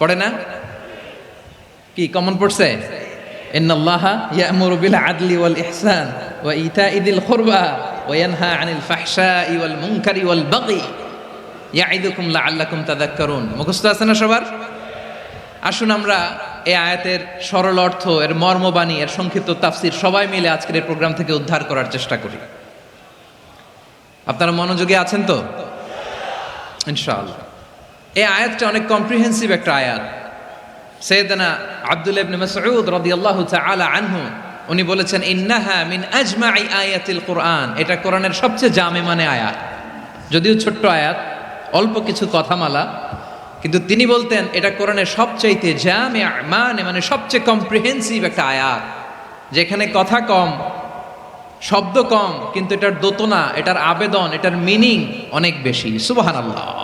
পড়ে না? কি কমন পড়ছে? ইন্নাল্লাহা ইয়ামুরু বিল আদলি ওয়াল ইহসান ওয়া ইতাই দিল কুরবা ওয়া ইয়ানহা আনিল ফাহশাই ওয়াল মুনকারি ওয়াল বাগি ইয়াইদুকুম লাআল্লাকুম তাযাক্কারুন। মুখস্থ আছে না সবার? আসুন আমরা এই আয়াতের সরল অর্থ, এর মর্মবাণী, এর সংক্ষিপ্ত তাফসির সবাই মিলে আজকের এই প্রোগ্রাম থেকে উদ্ধার করার চেষ্টা করি। আপনারা মনোযোগী আছেন তো? ইনশাআল্লাহ। এই আয়াতটা অনেক কম্প্রিহেন্সিভ একটা আয়াত। সৈয়দনা আব্দুল ইবনে মাসউদ রাদিয়াল্লাহু তাআলা আনহু, উনি বলেছেন, ইন্নাহা মিন আজমাই আয়াতিল কোরআন। এটা কোরআনের সবচেয়ে জামে মানে আয়াত। যদিও ছোট্ট আয়াত, অল্প কিছু কথামালা, কিন্তু তিনি বলতেন, এটা কোরআনের সবচাইতে জামে মানে মানে সবচেয়ে কম্প্রিহেন্সিভ একটা আয়াত। যেখানে কথা কম, শব্দ কম, কিন্তু এটার দোতনা, এটার আবেদন, এটার মিনিং অনেক বেশি। সুবহানাল্লাহ।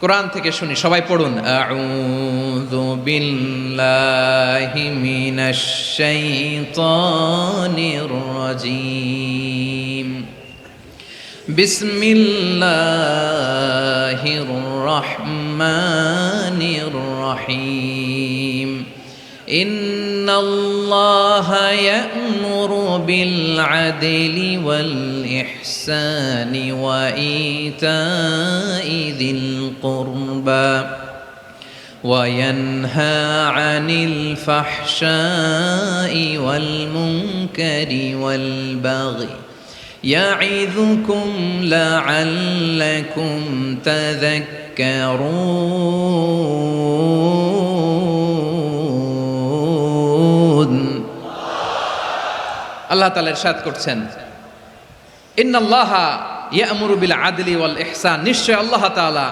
কোরআন থেকে শুনি, সবাই পড়ুন। আউযু বিল্লাহি মিনাশ শাইতানির রাজিম। বিসমিল্লাহির রহমানির রহিম। ইন্নাল্লাহা ইয়া'মুরু বিল আদলি ওয়াল والإحسان وإيتاء ذي القربى وينهى عن الفحشاء والمنكر والبغي يعظكم لعلكم تذكرون আল্লাহ তালা ইরশাদ করছেন ইন্নাল্লাহা ইয়ামুরু বিল আদলি ওয়াল ইহসান। নিশ্চয় আল্লাহ তাআলা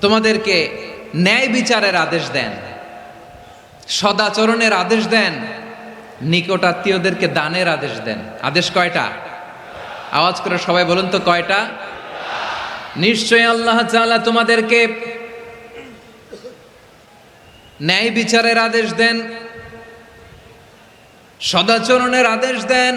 তোমাদেরকে ন্যায় বিচারের আদেশ দেন, সদাচরণের আদেশ দেন, নিকটাত্মীয়দেরকে দানের আদেশ দেন। আদেশ কয়টা? আওয়াজ করে সবাই বলুন তো কয়টা? নিশ্চয় আল্লাহ তাআলা তোমাদেরকে ন্যায় বিচারের আদেশ দেন, সদাচরণের আদেশ দেন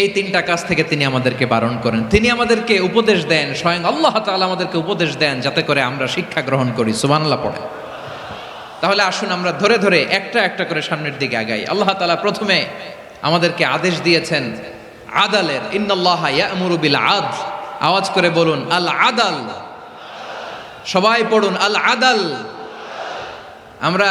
এই তিনটা কাজ থেকে তিনি আমাদেরকে বারণ করেন। তিনি আমাদেরকে উপদেশ দেন, স্বয়ং আল্লাহ তাআলা আমাদেরকে উপদেশ দেন যাতে করে আমরা শিক্ষা গ্রহণ করি। সুবহানাল্লাহ পড়ে তাহলে আসুন আমরা ধরে ধরে একটা একটা করে সামনের দিকে আগাই। আল্লাহ তালা প্রথমে আমাদেরকে আদেশ দিয়েছেন, আদালের, ইন্নাল্লাহ ইয়ামুরু বিল আদ আওয়াজ করে বলুন আল আদাল সবাই পড়ুন আল আদাল আমরা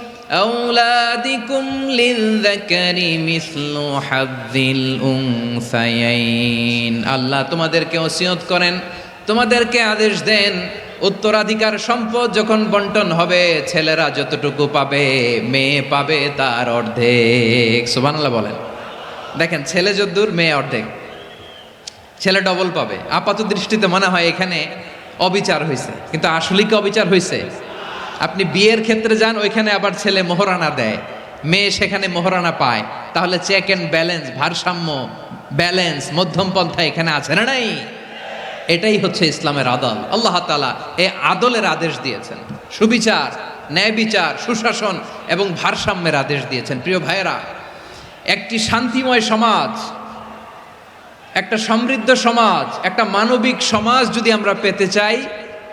أولادكم للذكر مثل حظ الأنثيين আল্লাহ তোমাদেরকে ওসিয়ত করেন তোমাদেরকে আদেশ দেন উত্তরাধিকার সম্পদ যখন বন্টন হবে ছেলেরা যতটুকু পাবে মেয়ে পাবে তার অর্ধেক সুবহানাল্লাহ বলেন দেখেন ছেলে যদ্দূর মেয়ে অর্ধেক ছেলে ডবল পাবে আপাত দৃষ্টিতে মনে হয় এখানে অবিচার হয়েছে কিন্তু আসলে কি অবিচার হয়েছে আপনি বিয়ের ক্ষেত্রে যান, ওইখানে আবার ছেলে মোহরানা দেয়। মেয়ে সেখানে মোহরানা পায়। তাহলে চেক অ্যান্ড ব্যালেন্স ভারসাম্য ব্যালেন্স মধ্যম পন্থা এখানে আছে না নাই? এটাই হচ্ছে ইসলামের আদল। আল্লাহ তালা এ আদলের আদেশ দিয়েছেন। সুবিচার ন্যায় বিচার সুশাসন এবং ভারসাম্যের আদেশ দিয়েছেন। প্রিয় ভাইয়েরা, একটি শান্তিময় সমাজ, একটা সমৃদ্ধ সমাজ, একটা মানবিক সমাজ যদি আমরা পেতে চাই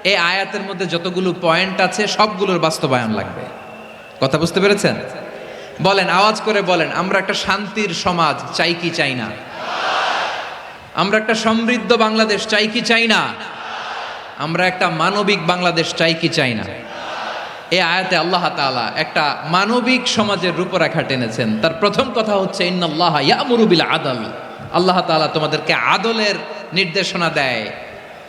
এই আয়াতের মধ্যে যতগুলো পয়েন্ট আছে, সবগুলোর বাস্তবায়ন লাগবে। কথা বুঝতে পেরেছেন? বলেন, আওয়াজ করে বলেন, আমরা একটা শান্তির সমাজ, চাই কি চাই না? আমরা একটা সমৃদ্ধ বাংলাদেশ, চাই কি চাই না? আমরা একটা মানবিক বাংলাদেশ, চাই কি চাই না? এই আয়াতে আল্লাহ তাআলা একটা মানবিক সমাজের রূপরেখা টেনেছেন। তার প্রথম কথা হচ্ছে, ইন্নাল্লাহ ইয়ামুরু বিল আদল। আল্লাহ তাআলা তোমাদেরকে আদলের নির্দেশনা দেয়।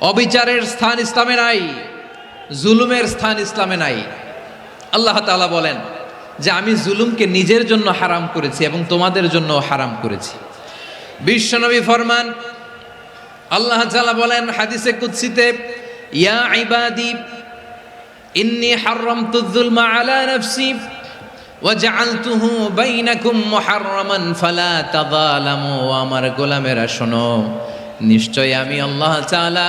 অবিচারের স্থান ইসলামে নাই, জুলুমের স্থান ইসলামে নাই। আল্লাহ তাআলা বলেন যে আমি জুলুমকে নিজের জন্য হারাম করেছি এবং তোমাদের জন্য হারাম করেছি। বিশ্বনবী ফরমান, আল্লাহ তাআলা বলেন হাদিসে কুদসিতে, ইয়া ইবাদি, ইন্নী হাররামতু যুলমা আলা নাফসি, ওয়াজআলতুহু বাইনাকুম মুহাররামান ফালা তাযালামু। আমার গোলামেরা, শোনো নিশ্চয় আমি আল্লাহ তাআলা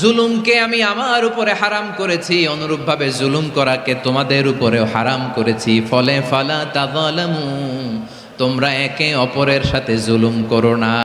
জুলুমকে আমি আমার উপরে হারাম করেছি, অনুরূপভাবে জুলুম করাকে তোমাদের উপরেও হারাম করেছি। ফলে ফালা তা তোমরা একে অপরের সাথে জুলুম করো না।